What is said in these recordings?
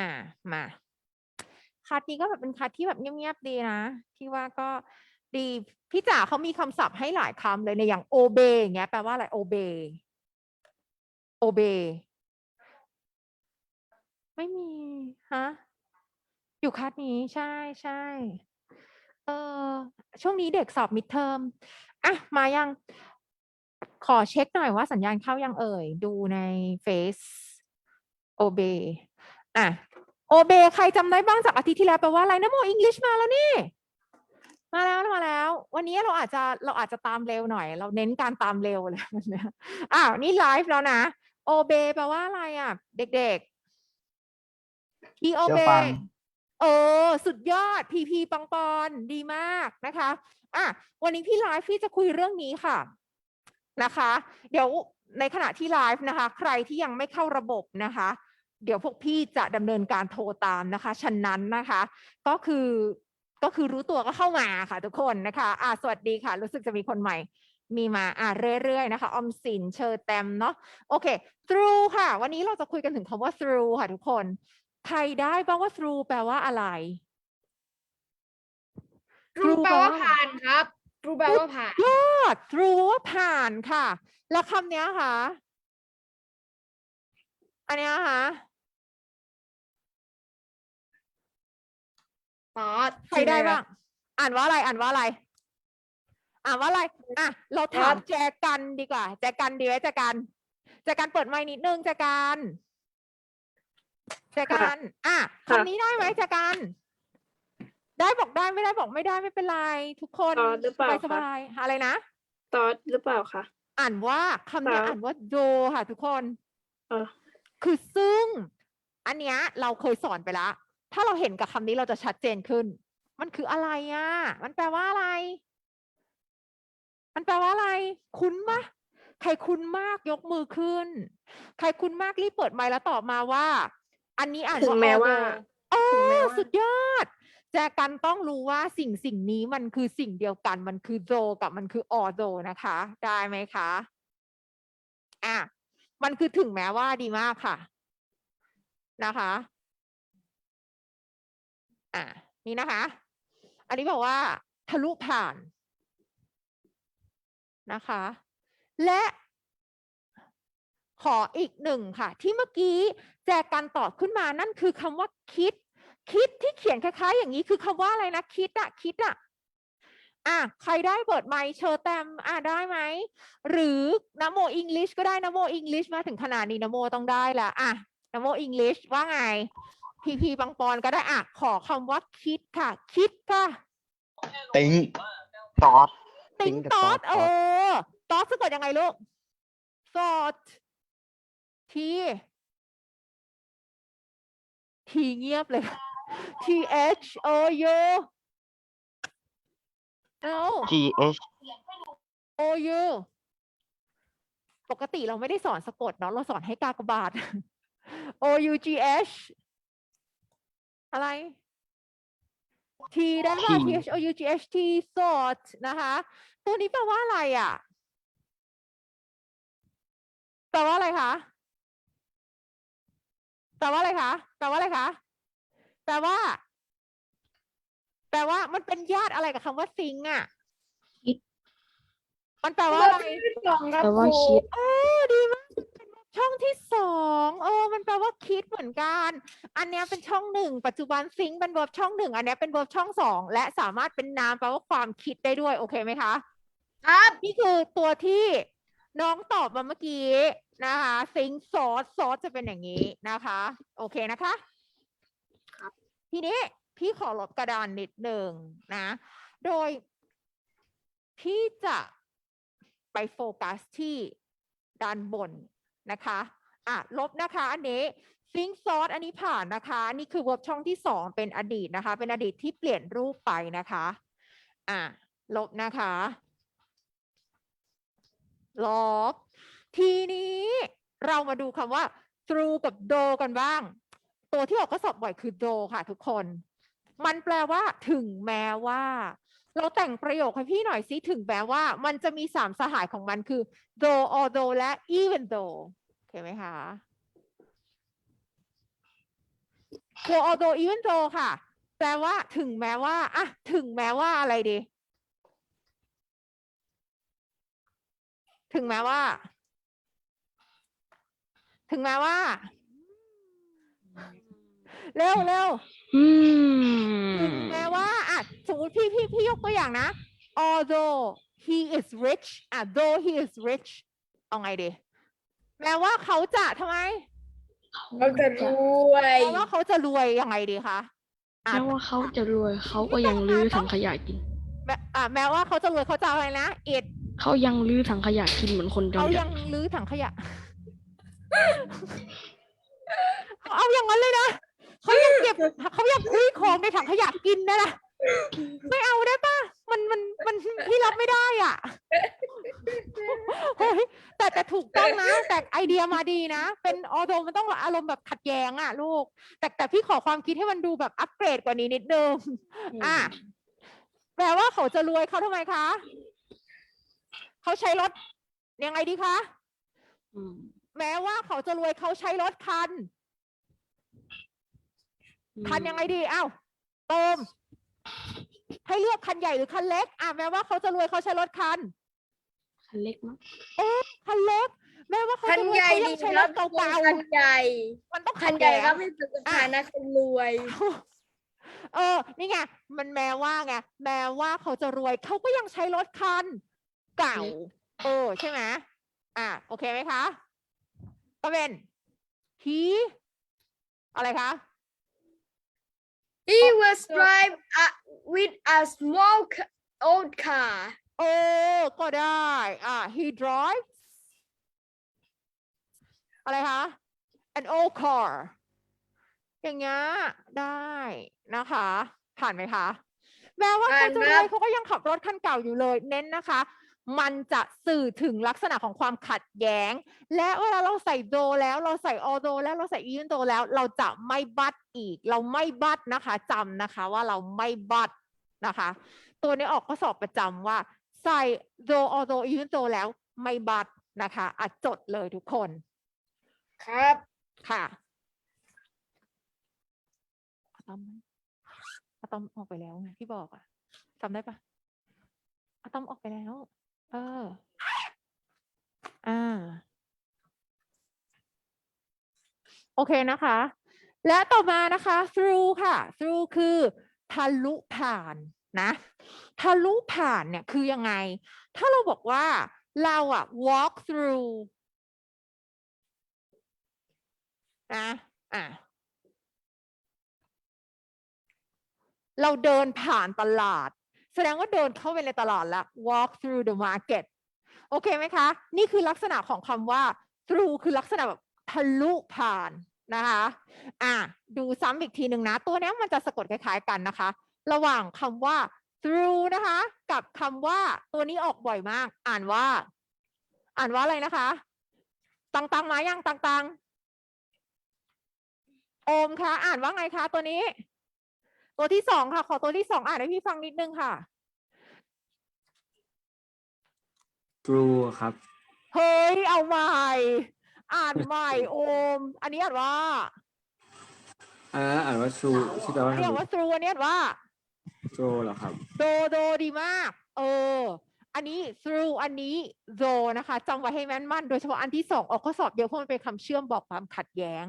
อ่ามาคัดนี้ก็แบบเป็นคัดที่แบบเงียบๆดีนะพี่ว่าก็ดีพี่จ๋าเขามีคำศัพท์ให้หลายคำเลยในอย่างโอเบอย่างเงี้ยแปลว่าอะไรโอเบโอเบไม่มีฮะอยู่คัดนี้ใช่ใช่เออช่วงนี้เด็กสอบมิดเทอมอะมายังขอเช็คหน่อยว่าสัญญาณเข้ายังเอ่ย ดูในเฟซโอเบอะ โอเบใครจำได้บ้างจากอาทิตย์ที่แล้วแปลว่าอะไรนะโมอังกฤษมาแล้วนี่ มาแล้วมาแล้ว วันนี้เราอาจจะเราอาจจะตามเร็วหน่อย เราเน้นการตามเร็วเลยวันเนี้ยอ้าวนี่ไลฟ์แล้วนะโอเบแปลว่าอะไรอะ เด็กๆที่โอเชื่เบอฟังเออสุดยอดพีพีปังปอนดีมากนะคะอะวันนี้พี่ไลฟ์พี่จะคุยเรื่องนี้ค่ะนะคะ เดี๋ยวในขณะที่ไลฟ์นะคะ ใครที่ยังไม่เข้าระบบนะคะ เดี๋ยวพวกพี่จะดำเนินการโทรตามนะคะฉะนั้นนะคะ ก็คือก็คือรู้ตัวก็เข้ามาค่ะ ทุกคนนะคะอ่าสวัสดีค่ะ รู้สึกจะมีคนใหม่ มีมาอ่าเรื่อยๆนะคะ ออมสินเชอร์แตมเนาะโอเค through ค่ะ วันนี้เราจะคุยกันถึงคำว่า through ค่ะทุกคน ใครได้บ้างว่า through แปลว่าอะไรรูแปลว่าผ่านครับรูแปลว่าผ่านยอด through ว่าผ่านค่ะ แล้วคำเนี้ยค่ะ อันเนี้ยค่ะ ซอสใครได้บ้างอ่านว่าอะไรอ่านว่าอะไร อ่านว่าอะไรอะเราถามแจกันดีกว่า แจกันดีไหมแจกันแจกันเปิดไมค์นิดนึงแจกันแจกันอะคำนี้ได้ไหมแจกันได้บอกได้ไม่ได้บอกไม่ได้ไม่เป็นไรทุกคนตอดหรือเปล่าสคะบายๆอะไรนะตอดหรือเปล่าคะอ่านว่าคำนี้ครับอ่านว่าโดค่ะ ทุกคนเออคือซึ่ง อันเนี้ยเราเคยสอนไปแล้ว ถ้าเราเห็นกับคำนี้เราจะชัดเจนขึ้น มันคืออะไรอะ มันแปลว่าอะไร มันแปลว่าอะไร คุ้นปะใครคุ้นมากยกมือขึ้น ใครคุ้นมากรีบเปิดไมค์แล้วตอบมาว่า อันนี้อ่านถึงแม้ว่าโอ้ถึงแม้ว่าสุดยอดแจกันต้องรู้ว่าสิ่งสิ่งนี้มันคือสิ่งเดียวกัน มันคือโ o กับมันคือออโ o นะคะ ได้ไหมคะอะมันคือถึงแม้ว่าดีมากค่ะ นะคะ อะนี่นะคะ อันนี้บอกว่า ทะลุผ่านนะคะ และขออีกหนึ่งค่ะ ที่เมื่อกี้แจกกันตอบขึ้นมานั่นคือคำว่าคิด คิดที่เขียนคล้าย ๆ อย่างนี้คือคำว่าอะไรนะคิดอะคิดอะอะใครได้เปิดไมค์เชอร์แตมอะได้ไหม หรือนโมอังกฤษก็ได้นโมอังกฤษมาถึงขนาดนี้นโมต้องได้ละอะนโมอังกฤษว่าไง พีพีบางปอนก็ได้อะขอคำว่าคิดค่ะ คิดค่ะ ติ้งตอด ติง Think ตอ thought ดเออตอดสะกดยังไงลูก thought ทีทีเงียบเลย T H O U เอา G H O U ปกติเราไม่ได้สอนสะกดเนาะเราสอนให้กากบาท O U G H อะไร T ได้ป่ะ T T H O U G H T thought นะคะ ตัวนี้แปลว่าอะไรอะ แปลว่าอะไรคะ แปลว่าอะไรคะ แปลว่าอะไรคะ แปลว่า แปลว่ามันเป็นญาติอะไรกับคำว่าซิงอะคิดมันแปลว่าอะไร สองครับแปลว่าครู คิด เออดีมากเป็น ช่องที่สองเออ มันแปลว่าคิดเหมือนกัน อันเนี้ยเป็นช่องหนึ่งปัจจุบันซิงเป็นเวิร์บช่องหนึ่งอันเนี้ยเป็นเวิร์บช่องสองและสามารถเป็นนามแปลว่าความคิดได้ด้วย โอเคไหมคะ ครับนี่คือตัวที่น้องตอบมาเมื่อกี้นะคะซิงซอสซอสจะเป็นอย่างนี้นะคะ โอเคนะคะครับ ทีนี้พี่ขอลบกระดานนิดหนึ่งนะ โดย พี่จะไปโฟกัสที่ด้านบน นะคะอะลบนะคะ อันนี้ซิงซอสอันนี้ผ่านนะคะ นี่คือเวิร์บช่องที่สองเป็นอดีตนะคะ เป็นอดีตที่เปลี่ยนรูปไปนะคะอะลบนะคะ ลบ ทีนี้เรามาดูคำว่า through กับ do กันบ้าง ตัวที่ออกข้อสอบบ่อยคือ do ค่ะทุกคน มันแปลว่าถึงแม้ว่า เราแต่งประโยคให้พี่หน่อยสิถึงแม้ว่า มันจะมีสามสหายของมันคือ though although และ even though โอเคไหมคะ for although even though ค่ะ แปลว่าถึงแม้ว่าอะถึงแม้ว่าอะไรดี ถึงแม้ว่า ถึงแม้ว่า เร็วเร็วอืถึงมแม้ว่าอะสมมติพี่พี่พี่ยกตัวอย่างนะ although he is rich อะ though he is rich เอาไงดีแม้ว่าเขาจะทำไมเขาจะรวยแม้ว่าเขาจะรวยยังไงดีคะอะแม้ว่าเขาจะรวยเขาก็ยังลื้อถังขยะกินแม้อะแม้ว่าเขาจะรวยเขาจะเอาอะไรนะ it เขายังลื้อถังขยะกินเหมือนคนจนเขาจัยัดงลื้อถังขยะ เอาอย่างนั้นเลยนะ เขายังเก็บเขายังคุยของในถังขยะกินนะนะไม่เอาได้ปะมันมันมันพี่รับไม่ได้อะเฮ้ยแต่แต่ถูกต้องนะ แต่ไอเดียมาดีนะ เป็นออโดมันต้องอารมณ์แบบขัดแย้งอะลูก แต่แต่พี่ขอความคิดให้มันดูแบบอัปเกรดกว่านี้นิดนึงอะแปลว่าเขาจะรวยเขาทำไมคะเขาใช้รถยังไงดีคะอืมแม้ว่าเขาจะรวยเขาใช้รถคัน คันยังไงดีอ้าวเติมให้เลือกคันใหญ่หรือคันเล็ก อะแม้ว่าเขาจะรวยเขาใช้รถคัน คันเล็กมั้งคันเล็ก แม้ว่าเขาคันจะรวยใหญ่เขายัดีงใช้ครรับถเก่าคันใหญ่ ๆมันต้องคันขัดใหญ่แย้งก็ไม่เป็นฐานะคนรวย เออ นี่ไง มันแม้ว่าไง แม้ว่าเขาจะรวย เขาก็ยังใช้รถคันเก่า เออ ใช่ไหมอะ โอเคไหมคะก็เป็น he อะไรคะ He was drive a, with a small ca- old car เออก็ได้อะ he drives อะไรคะ an old car อย่างเงี้ยได้นะคะ ผ่านไหมคะ แม้ว่าเขาจะรผ่านครัวยบเขาก็ยังขับรถคันเก่าอยู่เลย เน้นนะคะ มันจะสื่อถึงลักษณะของความขัดแย้ง และเวลาเราใส่โดแล้วเราใส่ออโดแล้วเราใส่อีนโดแล้ว เราจะไม่บัดอีก เราไม่บัดนะคะจำนะคะว่าเราไม่บัดนะคะ ตัวนี้ออกข้อสอบประจำว่า ใส่โดออโดอีนโดแล้วไม่บัดนะคะอะจดเลยทุกคน ครับค่ะอะตอมไหมอะตอมออกไปแล้วไงที่บอกอะจำได้ปะอะตอมออกไปแล้ว เออ อ่า โอเคนะคะ และต่อมานะคะ through ค่ะ through คือทะลุผ่านนะทะลุผ่านเนี่ยคือยังไง ถ้าเราบอกว่าเราอะ walk through นะอะเราเดินผ่านตลาด แสดงว่าเดินเข้าไปในตลาดแล้ว walk through the market โอเคไหมคะ นี่คือลักษณะของคำว่า through คือลักษณะแบบทะลุผ่านนะคะอะดูซ้ำอีกทีหนึ่งนะ ตัวนี้มันจะสะกดคล้ายๆกันนะคะ ระหว่างคำว่า through นะคะ กับคำว่าตัวนี้ออกบ่อยมาก อ่านว่า อ่านว่าอะไรนะคะ ตังตังๆมายังตังตังๆโอมคะ อ่านว่าไงคะตัวนี้ ตัวที่สองค่ะ ขอตัวที่สองอ่านให้พี่ฟังนิดนึงค่ะ true ครับ เฮ้ย เอาใหม่ อ่านใหม่ โอม อันนี้อ่านว่าอันนั้นอ่านว่า true ที่แปลอัว่านนี้อ่านว่า true อันนี้อ่านว่า true เหรอครับ โดโดดีมาก เออ อันนี้ through อันนี้ though นะคะจำไว้ให้แม่นมั่น โดยเฉพาะอันที่สองออกข้อสอบเดียอะเพราะมันเป็นคำเชื่อมบอกความขัดแย้ง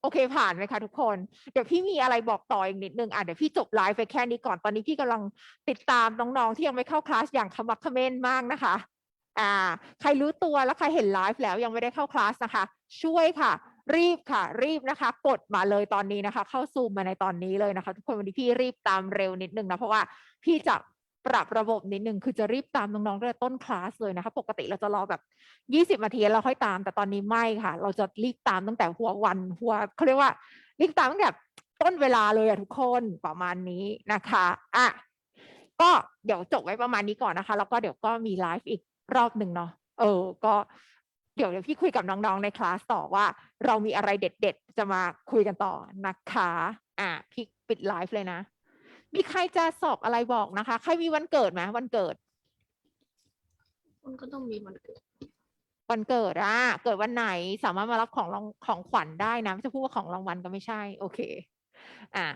โอเคผ่านไหมคะทุกคน เดี๋ยวพี่มีอะไรบอกต่ออีกนิดนึงอะเดี๋ยวพี่จบไลฟ์ไปแค่นี้ก่อนตอนนี้พี่กำลังติดตามน้องๆที่ยังไม่เข้าคลาสอย่างขมักเขม้นมากนะคะอ่าใครรู้ตัวแล้วใครเห็นไลฟ์แล้วยังไม่ได้เข้าคลาสนะคะ ช่วยค่ะ รีบค่ะ รีบนะคะ กดมาเลยตอนนี้นะคะ เข้าซูมมาในตอนนี้เลยนะคะ ทุกคนวันนี้พี่รีบตามเร็วนิดนึงนะเพราะว่าพี่จะ ปรับระบบนิดนึงคือจะรีบตามน้องๆตั้งแต่ต้นคลาสเลยนะคะปกติเราจะรอแบบยี่สิบนาทีเราค่อยตาม แต่ตอนนี้ไม่ค่ะ เราจะรีบตามตั้งแต่หัววันหัวเขาเรียกว่ารีบตามตั้งแต่ต้นเวลาเลยอะทุกคนประมาณนี้นะคะอะก็เดี๋ยวจบไว้ประมาณนี้ก่อนนะคะ แล้วก็เดี๋ยวก็มีไลฟ์อีกรอบหนึ่งเนาะเออ ก็เดี๋ยวเดี๋ยวพี่คุยกับน้องๆในคลาสต่อว่า เรามีอะไรเด็ด ๆ จะมาคุยกันต่อนะคะ อะพี่ปิดไลฟ์เลยนะ มีใครจะสอบอะไรบอกนะคะ ใครมีวันเกิดไหมวันเกิด มันก็ต้องมีมันเกิด วันเกิดอะเกิดวันไหนสามารถมารับของรางของขวัญได้นะไม่จะพูดว่าของรางวัลก็ไม่ใช่ โอเค อะ